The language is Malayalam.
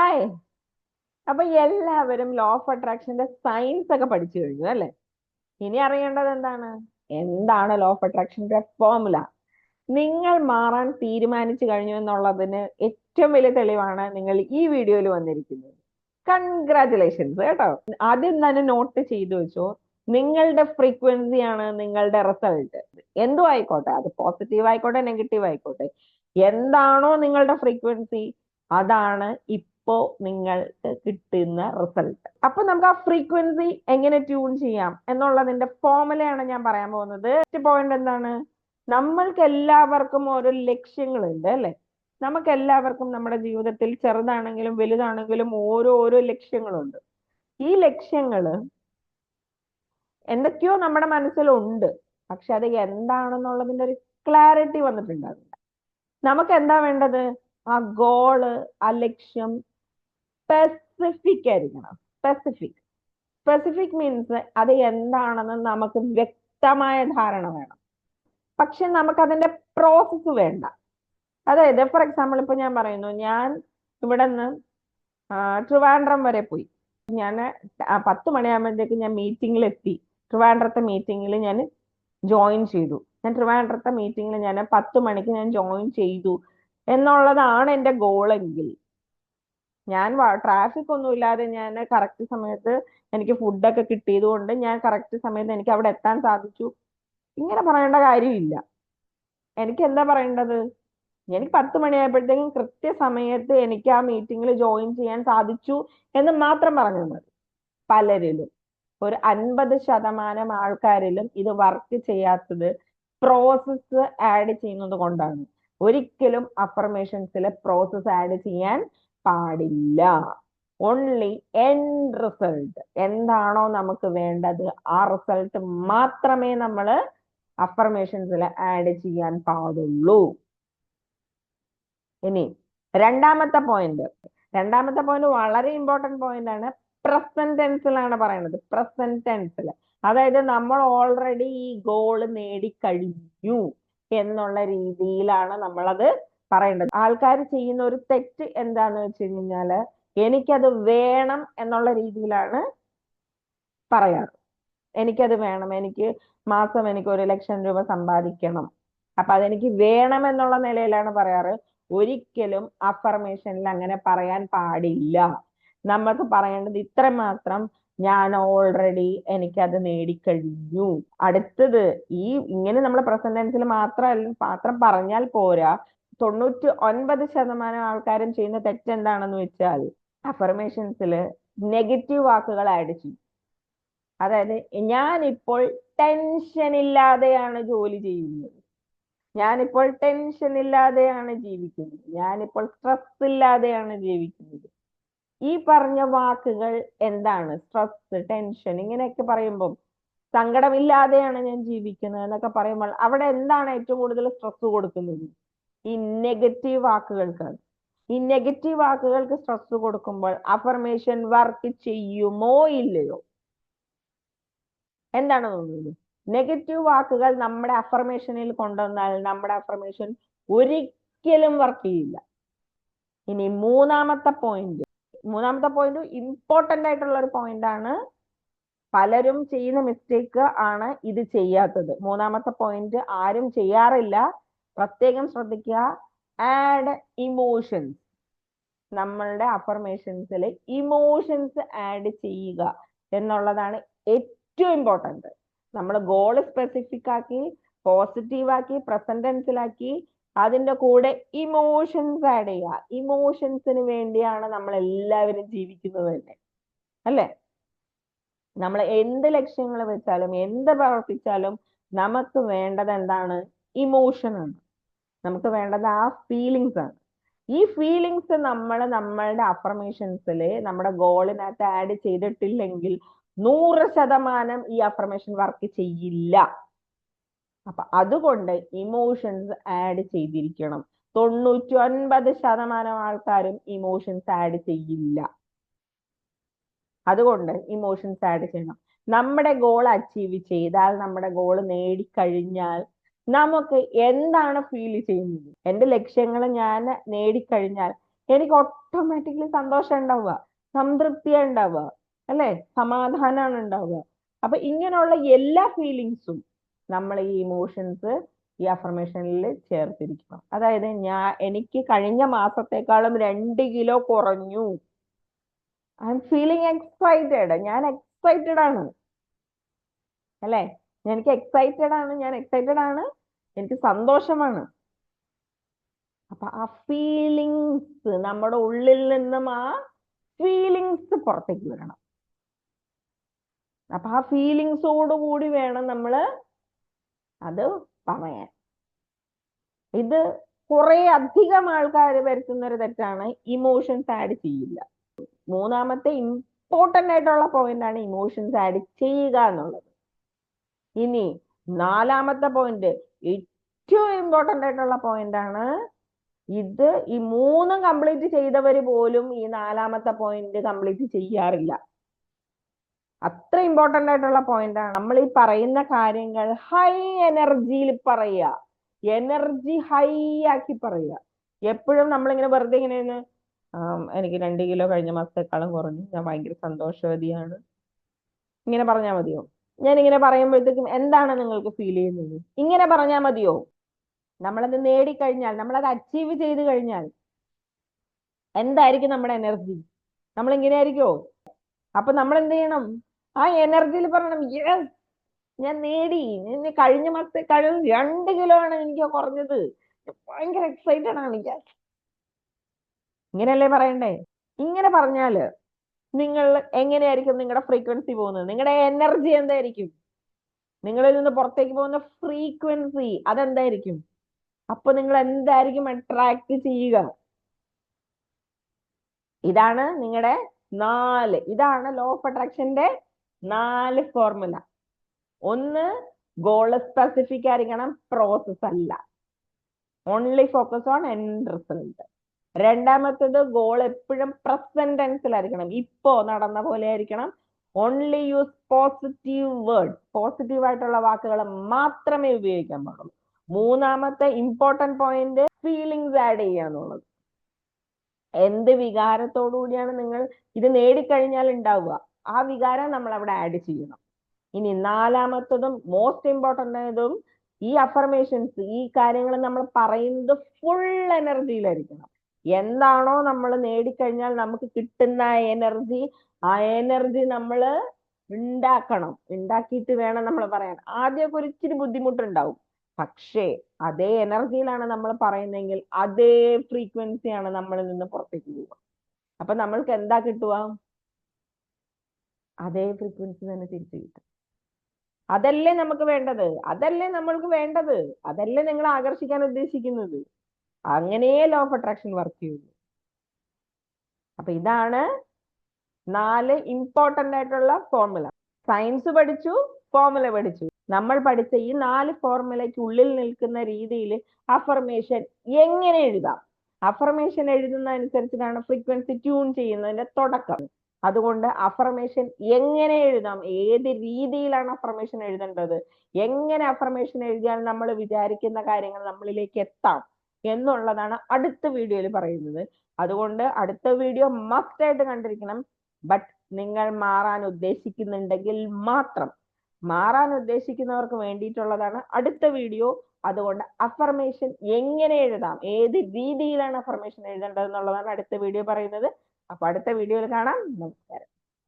ഹായ് അപ്പൊ എല്ലാവരും ലോ ഓഫ് അട്രാക്ഷന്റെ സയൻസ് ഒക്കെ പഠിച്ചു കഴിഞ്ഞു അല്ലെ? ഇനി അറിയേണ്ടത് എന്താണ്? എന്താണ് ലോ ഓഫ് അട്രാക്ഷന്റെ ഫോർമുല നിങ്ങൾ മാറാൻ തീരുമാനിച്ചു കഴിഞ്ഞു എന്നുള്ളതിന് ഏറ്റവും വലിയ തെളിവാണ് നിങ്ങൾ ഈ വീഡിയോയിൽ വന്നിരിക്കുന്നത്. കൺഗ്രാറ്റുലേഷൻസ് കേട്ടോ. ആദ്യം തന്നെ നോട്ട് ചെയ്തു വെച്ചോ. നിങ്ങളുടെ ഫ്രീക്വൻസി ആണ് നിങ്ങളുടെ റിസൾട്ട് എന്തോ ആയിക്കോട്ടെ. അത് പോസിറ്റീവ് ആയിക്കോട്ടെ നെഗറ്റീവ് ആയിക്കോട്ടെ. എന്താണോ നിങ്ങളുടെ ഫ്രീക്വൻസി അതാണ് ഇപ്പോ നിങ്ങൾക്ക് കിട്ടുന്ന റിസൾട്ട് അപ്പൊ നമുക്ക് ആ ഫ്രീക്വൻസി എങ്ങനെ ട്യൂൺ ചെയ്യാം എന്നുള്ളതിന്റെ ഫോർമുലയാണ് ഞാൻ പറയാൻ പോകുന്നത്. പോയിന്റ് എന്താണ്? നമ്മൾക്ക് എല്ലാവർക്കും ഓരോ ലക്ഷ്യങ്ങളുണ്ട് അല്ലെ? നമുക്ക് എല്ലാവർക്കും നമ്മുടെ ജീവിതത്തിൽ ചെറുതാണെങ്കിലും വലുതാണെങ്കിലും ഓരോ ഓരോ ലക്ഷ്യങ്ങളുണ്ട്. ഈ ലക്ഷ്യങ്ങൾ എന്തൊക്കെയോ നമ്മുടെ മനസ്സിലുണ്ട്. പക്ഷെ അത് എന്താണെന്നുള്ളതിന്റെ ഒരു ക്ലാരിറ്റി വന്നിട്ടുണ്ടാവില്ല. നമുക്ക് എന്താ വേണ്ടത്? ആ ഗോൾ ആ ലക്ഷ്യം സ്പെസിഫിക് ആയിരിക്കണം. സ്പെസിഫിക് സ്പെസിഫിക് മീൻസ് അത് എന്താണെന്ന് നമുക്ക് വ്യക്തമായ ധാരണ വേണം. പക്ഷെ നമുക്ക് അതിന്റെ പ്രോസസ്സ് വേണ്ട. അതായത് ഫോർ എക്സാമ്പിൾ ഇപ്പൊ ഞാൻ പറയുന്നു ഞാൻ ഇവിടെ നിന്ന് ട്രിവാൻഡ്രം വരെ പോയി. ഞാൻ പത്ത് മണിയാകുമ്പോഴത്തേക്ക് ഞാൻ മീറ്റിംഗിൽ എത്തി ട്രിവാൻഡ്രത്തെ മീറ്റിംഗിൽ ഞാൻ ജോയിൻ ചെയ്തു. ഞാൻ ട്രിവാൻഡ്രത്തെ മീറ്റിംഗിൽ ഞാൻ പത്ത് മണിക്ക് ഞാൻ ജോയിൻ ചെയ്തു. എന്നുള്ളതാണ് എന്റെ ഗോളെങ്കിൽ ഞാൻ ട്രാഫിക് ഒന്നും ഇല്ലാതെ ഞാൻ കറക്റ്റ് സമയത്ത് എനിക്ക് ഫുഡൊക്കെ കിട്ടിയത് കൊണ്ട് ഞാൻ കറക്റ്റ് സമയത്ത് എനിക്ക് അവിടെ എത്താൻ സാധിച്ചു. ഇങ്ങനെ പറയേണ്ട കാര്യമില്ല. എനിക്ക് എന്താ പറയേണ്ടത്? എനിക്ക് പത്ത് മണിയായപ്പോഴത്തേക്കും കൃത്യസമയത്ത് എനിക്ക് ആ മീറ്റിംഗിൽ ജോയിൻ ചെയ്യാൻ സാധിച്ചു എന്ന് മാത്രം പറഞ്ഞാൽ മതി. പലരിലും. ഒരു അൻപത് ശതമാനം ആൾക്കാരിലും ഇത് വർക്ക് ചെയ്യാത്തത് പ്രോസസ്സ് ആഡ് ചെയ്യുന്നത് കൊണ്ടാണ്. ഒരിക്കലും അഫർമേഷൻസിലെ പ്രോസസ്സ് ആഡ് ചെയ്യാൻ പാടില്ല. ഓൺലി എൻഡ് റിസൾട്ട് എന്താണോ നമുക്ക് വേണ്ടത് ആ റിസൾട്ട് മാത്രമേ നമ്മൾ അഫർമേഷൻസിൽ ആഡ് ചെയ്യാൻ പാടുള്ളൂ. ഇനി രണ്ടാമത്തെ പോയിന്റ് രണ്ടാമത്തെ പോയിന്റ് വളരെ ഇമ്പോർട്ടന്റ് പോയിന്റ് ആണ്. പ്രസന്റ് ടെൻസിലാണ് പറയുന്നത്. പ്രസന്റ് ടെൻസിൽ അതായത് നമ്മൾ ഓൾറെഡി ഈ ഗോൾ നേടിക്കഴിഞ്ഞു എന്നുള്ള രീതിയിലാണ് നമ്മളത് പറയേണ്ടത്. ആൾക്കാർ ചെയ്യുന്ന ഒരു തെറ്റ് എന്താന്ന് വെച്ച് കഴിഞ്ഞാൽ എനിക്കത് വേണം എന്നുള്ള രീതിയിലാണ് പറയാറ്. എനിക്കത് വേണം. എനിക്ക് മാസം എനിക്ക് ഒരു ലക്ഷം രൂപ സമ്പാദിക്കണം. അപ്പൊ അതെനിക്ക് വേണം എന്നുള്ള നിലയിലാണ് പറയാറ്. ഒരിക്കലും അഫർമേഷനിൽ അങ്ങനെ പറയാൻ പാടില്ല. നമ്മൾക്ക് പറയേണ്ടത് ഇത്ര മാത്രം ഞാൻ ഓൾറെഡി എനിക്കത് നേടിക്കഴിഞ്ഞു. അടുത്തത് ഈ ഇങ്ങനെ നമ്മൾ പ്രസന്റൻസിൽ മാത്രം മാത്രം പറഞ്ഞാൽ പോരാ. തൊണ്ണൂറ്റി ഒൻപത് ശതമാനം ആൾക്കാരും ചെയ്യുന്ന തെറ്റ് എന്താണെന്ന് വെച്ചാൽ അഫർമേഷൻസിൽ നെഗറ്റീവ് വാക്കുകൾ ആഡ് ചെയ്യും. അതായത് ഞാനിപ്പോൾ ടെൻഷൻ ഇല്ലാതെയാണ് ജോലി ചെയ്യുന്നത്. ഞാനിപ്പോൾ ടെൻഷൻ ഇല്ലാതെയാണ് ജീവിക്കുന്നത്. ഞാനിപ്പോൾ സ്ട്രെസ് ഇല്ലാതെയാണ് ജീവിക്കുന്നത്. ഈ പറഞ്ഞ വാക്കുകൾ എന്താണ്? സ്ട്രെസ് ടെൻഷൻ ഇങ്ങനെയൊക്കെ പറയുമ്പോൾ സങ്കടമില്ലാതെയാണ് ഞാൻ ജീവിക്കുന്നത് എന്നൊക്കെ പറയുമ്പോൾ അവിടെ എന്താണ് ഏറ്റവും കൂടുതൽ സ്ട്രെസ് കൊടുക്കുന്നത്? ഈ നെഗറ്റീവ് വാക്കുകൾക്ക് ഈ നെഗറ്റീവ് വാക്കുകൾക്ക് സ്ട്രെസ് കൊടുക്കുമ്പോൾ അഫർമേഷൻ വർക്ക് ചെയ്യുമോ ഇല്ലയോ? എന്താണ് തോന്നുന്നത്? നെഗറ്റീവ് വാക്കുകൾ നമ്മുടെ അഫർമേഷനിൽ കൊണ്ടുവന്നാൽ നമ്മുടെ അഫർമേഷൻ ഒരിക്കലും വർക്ക് ചെയ്യില്ല. ഇനി മൂന്നാമത്തെ പോയിന്റ് മൂന്നാമത്തെ പോയിന്റ് ഇമ്പോർട്ടന്റ് ആയിട്ടുള്ള ഒരു പോയിന്റ് ആണ്. പലരും ചെയ്യുന്ന മിസ്റ്റേക്ക് ആണ് ഇത് ചെയ്യാത്തത്. മൂന്നാമത്തെ പോയിന്റ് ആരും ചെയ്യാറില്ല. പ്രത്യേകം ശ്രദ്ധിക്കുക. ആഡ് ഇമോഷൻസ് നമ്മളുടെ അഫർമേഷൻസിൽ ഇമോഷൻസ് ആഡ് ചെയ്യുക എന്നുള്ളതാണ് ഏറ്റവും ഇമ്പോർട്ടന്റ് നമ്മൾ ഗോൾ സ്പെസിഫിക് ആക്കി പോസിറ്റീവ് ആക്കി അതിന്റെ കൂടെ ഇമോഷൻസ് ആഡ് ചെയ്യുക. ഇമോഷൻസിന് വേണ്ടിയാണ് നമ്മൾ എല്ലാവരും ജീവിക്കുന്നത് തന്നെ. അല്ലേ? നമ്മൾ എന്ത് ലക്ഷ്യങ്ങൾ വെച്ചാലും എന്ത് പ്രവർത്തിച്ചാലും നമുക്ക് വേണ്ടത് എന്താണ്? ഇമോഷൻ ആണ്. നമുക്ക് വേണ്ടത് ആ ഫീലിങ്സ് ആണ്. ഈ ഫീലിങ്സ് നമ്മൾ നമ്മളുടെ അഫർമേഷൻസിൽ നമ്മുടെ ഗോളിനകത്ത് ആഡ് ചെയ്തിട്ടില്ലെങ്കിൽ നൂറ് ശതമാനം ഈ അഫർമേഷൻ വർക്ക് ചെയ്യില്ല. അപ്പൊ അതുകൊണ്ട് ഇമോഷൻസ് ആഡ് ചെയ്തിരിക്കണം. തൊണ്ണൂറ്റി ഒൻപത് ശതമാനം ആൾക്കാരും ഇമോഷൻസ് ആഡ് ചെയ്യില്ല. അതുകൊണ്ട് ഇമോഷൻസ് ആഡ് ചെയ്യണം. നമ്മുടെ ഗോൾ അച്ചീവ് ചെയ്താൽ നമ്മുടെ ഗോൾ നേടിക്കഴിഞ്ഞാൽ നമുക്ക് എന്താണ് ഫീൽ ചെയ്യുന്നത്? എന്റെ ലക്ഷ്യങ്ങൾ ഞാൻ നേടിക്കഴിഞ്ഞാൽ എനിക്ക് ഓട്ടോമാറ്റിക്കലി സന്തോഷം ഉണ്ടാവുക സംതൃപ്തി ഉണ്ടാവുക അല്ലെ? സമാധാനമാണ് ഉണ്ടാവുക. അപ്പൊ ഇങ്ങനെയുള്ള എല്ലാ ഫീലിങ്സും നമ്മൾ ഈ ഇമോഷൻസ് ഈ അഫർമേഷനിൽ ചേർത്തിരിക്കണം. അതായത് ഞാൻ എനിക്ക് കഴിഞ്ഞ മാസത്തെക്കാളും രണ്ട് കിലോ കുറഞ്ഞു. ഐ എം ഫീലിംഗ് എക്സൈറ്റഡ് ഞാൻ എക്സൈറ്റഡ് ആണ്. അല്ലേ? എനിക്ക് എക്സൈറ്റഡ് ആണ്. ഞാൻ എക്സൈറ്റഡ് ആണ്. എനിക്ക് സന്തോഷമാണ്. അപ്പൊ ആ ഫീലിങ്സ് നമ്മുടെ ഉള്ളിൽ നിന്നും ആ ഫീലിങ്സ് പുറത്തേക്ക് വരണം. അപ്പൊ ആ ഫീലിങ്സോടുകൂടി വേണം നമ്മൾ അത് പറയാൻ. ഇത് കുറെ അധികം ആൾക്കാർ വരുത്തുന്ന ഒരു തെറ്റാണ് ഇമോഷൻസ് ആഡ് ചെയ്യില്ല. മൂന്നാമത്തെ ഇമ്പോർട്ടന്റ് ആയിട്ടുള്ള പോയിന്റ് ആണ് ഇമോഷൻസ് ആഡ് ചെയ്യുക എന്നുള്ളത്. ഇനി നാലാമത്തെ പോയിന്റ് ഏറ്റവും ഇമ്പോർട്ടന്റ് ആയിട്ടുള്ള പോയിന്റ് ആണ് ഇത് ഈ മൂന്നും കംപ്ലീറ്റ് ചെയ്തവര് പോലും ഈ നാലാമത്തെ പോയിന്റ് കംപ്ലീറ്റ് ചെയ്യാറില്ല. അത്ര ഇമ്പോർട്ടന്റ് ആയിട്ടുള്ള പോയിന്റ് ആണ്. നമ്മൾ ഈ പറയുന്ന കാര്യങ്ങൾ ഹൈ എനർജിയിൽ പറയുക. എനർജി ഹൈ ആക്കി പറയുക. എപ്പോഴും നമ്മളിങ്ങനെ വെറുതെ ഇങ്ങനെ എനിക്ക് രണ്ട് കിലോ കഴിഞ്ഞ മാസത്തെക്കാളും കുറഞ്ഞു. ഞാൻ ഭയങ്കര സന്തോഷവതിയാണ്. ഇങ്ങനെ പറഞ്ഞാൽ മതിയോ? ഞാൻ ഇങ്ങനെ പറയുമ്പോഴത്തേക്കും എന്താണ് നിങ്ങൾക്ക് ഫീൽ ചെയ്യുന്നത്? ഇങ്ങനെ പറഞ്ഞാൽ മതിയോ? നമ്മളത് നേടിക്കഴിഞ്ഞാൽ നമ്മളത് അച്ചീവ് ചെയ്ത് കഴിഞ്ഞാൽ എന്തായിരിക്കും നമ്മുടെ എനർജി നമ്മൾ ഇങ്ങനെ ആയിരിക്കോ അപ്പൊ നമ്മൾ എന്ത് ചെയ്യണം ആ എനർജിയിൽ പറയണം യെസ് ഞാൻ നേടി. കഴിഞ്ഞ മാസത്തെ കഴിഞ്ഞ രണ്ട് കിലോ ആണ് എനിക്ക് കുറഞ്ഞത്. ഭയങ്കര എക്സൈറ്റഡ് ആണ്. യെസ് ഇങ്ങനെയല്ലേ പറയണ്ടേ? ഇങ്ങനെ പറഞ്ഞാൽ നിങ്ങൾ എങ്ങനെയായിരിക്കും നിങ്ങളുടെ ഫ്രീക്വൻസി പോകുന്നത്? നിങ്ങളുടെ എനർജി എന്തായിരിക്കും? നിങ്ങളിൽ നിന്ന് പുറത്തേക്ക് പോകുന്ന ഫ്രീക്വൻസി അതെന്തായിരിക്കും? അപ്പൊ നിങ്ങൾ എന്തായിരിക്കും അട്രാക്ട് ചെയ്യുക? ഇതാണ് നിങ്ങളുടെ നാല്. ഇതാണ് ലോ ഓഫ് അട്രാക്ഷന്റെ നാല് ഫോർമുല ഒന്ന് ഗോൾ സ്പെസിഫിക് ആയിരിക്കണം പ്രോസസ് അല്ല. Only focus on end result രണ്ടാമത്തേത് ഗോൾ എപ്പോഴും പ്രസന്റ് ടെൻസിലായിരിക്കണം ഇപ്പോ നടന്ന പോലെ ആയിരിക്കണം. Only use positive word positive ആയിട്ടുള്ള വാക്കുകൾ മാത്രമേ ഉപയോഗിക്കാൻ പാടുള്ളൂ. മൂന്നാമത്തെ ഇമ്പോർട്ടന്റ് പോയിന്റ് ഫീലിങ്സ് ആഡ് ചെയ്യാന്നുള്ളത് എന്ത് വികാരത്തോടു കൂടിയാണ് നിങ്ങൾ ഇത് നേടിക്കഴിഞ്ഞാൽ ഉണ്ടാവുക? ആ വികാരം നമ്മൾ അവിടെ ആഡ് ചെയ്യണം. ഇനി നാലാമത്തതും മോസ്റ്റ് ഇമ്പോർട്ടന്റ് ആയതും ഈ അഫർമേഷൻസ് ഈ കാര്യങ്ങൾ നമ്മൾ പറയുന്നത് ഫുൾ എനർജിയിലായിരിക്കണം എന്താണോ നമ്മൾ നേടിക്കഴിഞ്ഞാൽ നമുക്ക് കിട്ടുന്ന എനർജി ആ എനർജി നമ്മൾ ഉണ്ടാക്കണം. ഉണ്ടാക്കിയിട്ട് വേണം നമ്മൾ പറയാൻ. ആദ്യമൊക്കെ ഒരു ഇച്ചിരി ബുദ്ധിമുട്ടുണ്ടാവും. പക്ഷേ അതേ എനർജിയിലാണ് നമ്മൾ പറയുന്നതെങ്കിൽ അതേ ഫ്രീക്വൻസിയാണ് നമ്മളിൽ നിന്ന് പുറത്തേക്ക് പോവുക. അപ്പൊ നമ്മൾക്ക് എന്താ കിട്ടുക? അതേ ഫ്രീക്വൻസി തന്നെ തിരിച്ചു കിട്ടും. അതല്ലേ നമുക്ക് വേണ്ടത്? അതല്ലേ നമ്മൾക്ക് വേണ്ടത്? അതല്ലേ നിങ്ങൾ ആകർഷിക്കാൻ ഉദ്ദേശിക്കുന്നത്? അങ്ങനെയേ ലോ ഓഫ് അട്രാക്ഷൻ വർക്ക് ചെയ്യുള്ളൂ അപ്പൊ ഇതാണ് നാല് ഇമ്പോർട്ടന്റ് ആയിട്ടുള്ള ഫോർമുല സയൻസ് പഠിച്ചു ഫോർമുല പഠിച്ചു. നമ്മൾ പഠിച്ച ഈ നാല് ഫോർമുലയ്ക്ക് ഉള്ളിൽ നിൽക്കുന്ന രീതിയിൽ അഫർമേഷൻ എങ്ങനെ എഴുതാം? അഫർമേഷൻ എഴുതുന്നതനുസരിച്ചിട്ടാണ് ഫ്രീക്വൻസി ട്യൂൺ ചെയ്യുന്നതിന്റെ തുടക്കം. അതുകൊണ്ട് അഫർമേഷൻ എങ്ങനെ എഴുതാം? ഏത് രീതിയിലാണ് അഫർമേഷൻ എഴുതേണ്ടത്? എങ്ങനെ അഫർമേഷൻ എഴുതിയാൽ നമ്മൾ വിചാരിക്കുന്ന കാര്യങ്ങൾ നമ്മളിലേക്ക് എത്താം? എന്നുള്ളതാണ് അടുത്ത വീഡിയോയിൽ പറയുന്നത്. അതുകൊണ്ട് അടുത്ത വീഡിയോ മസ്റ്റ് ആയിട്ട് കണ്ടിരിക്കണം. ബട്ട് നിങ്ങൾ മാറാൻ ഉദ്ദേശിക്കുന്നുണ്ടെങ്കിൽ മാത്രം. മാറാൻ ഉദ്ദേശിക്കുന്നവർക്ക് വേണ്ടിയിട്ടുള്ളതാണ് അടുത്ത വീഡിയോ. അതുകൊണ്ട് അഫർമേഷൻ എങ്ങനെ എഴുതാം? ഏത് രീതിയിലാണ് അഫർമേഷൻ എഴുതേണ്ടത് എന്നുള്ളതാണ് അടുത്ത വീഡിയോ പറയുന്നത്. അപ്പൊ അടുത്ത വീഡിയോയിൽ കാണാം. നമസ്കാരം.